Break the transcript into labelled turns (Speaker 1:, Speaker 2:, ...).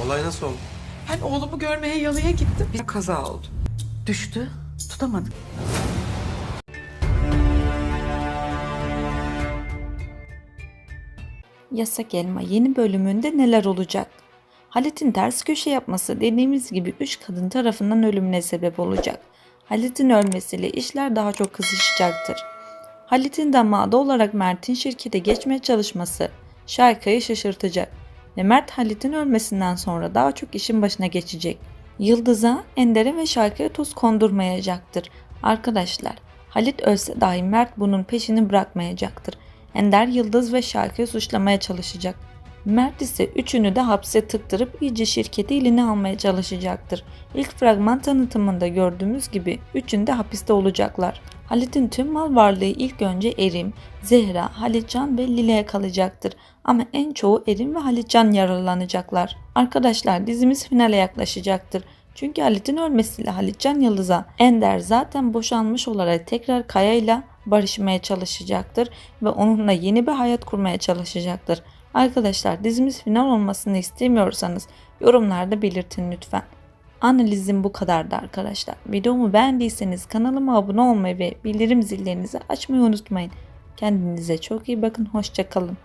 Speaker 1: Olay nasıl oldu?
Speaker 2: Ben oğlumu görmeye yalıya gittim.
Speaker 3: Bir kaza oldu. Düştü, tutamadık.
Speaker 4: Yasak Elma yeni bölümünde neler olacak? Halit'in ters köşe yapması dediğimiz gibi 3 kadın tarafından ölümüne sebep olacak. Halit'in ölmesiyle işler daha çok kızışacaktır. Halit'in damadı olarak Mert'in şirkete geçmeye çalışması Şayka'yı şaşırtacak ve Mert Halit'in ölmesinden sonra daha çok işin başına geçecek. Yıldız'a, Ender'e ve Şayka'ya tuz kondurmayacaktır. Arkadaşlar, Halit ölse dahi Mert bunun peşini bırakmayacaktır. Ender Yıldız ve Şarkı'yı suçlamaya çalışacak. Mert ise üçünü de hapse tıktırıp iyice şirketi eline almaya çalışacaktır. İlk fragman tanıtımında gördüğümüz gibi üçünde hapiste olacaklar. Halit'in tüm mal varlığı ilk önce Erim, Zehra, Halitcan ve Lile'ye kalacaktır. Ama en çoğu Erim ve Halitcan yaralanacaklar. Arkadaşlar dizimiz finale yaklaşacaktır. Çünkü Halit'in ölmesiyle Halitcan Yıldız'a Ender zaten boşanmış olarak tekrar Kaya'yla barışmaya çalışacaktır ve onunla yeni bir hayat kurmaya çalışacaktır. Arkadaşlar dizimiz final olmasını istemiyorsanız yorumlarda belirtin lütfen. Analizim bu kadardı arkadaşlar. Videomu beğendiyseniz kanalıma abone olmayı ve bildirim zillerinizi açmayı unutmayın. Kendinize çok iyi bakın. Hoşçakalın.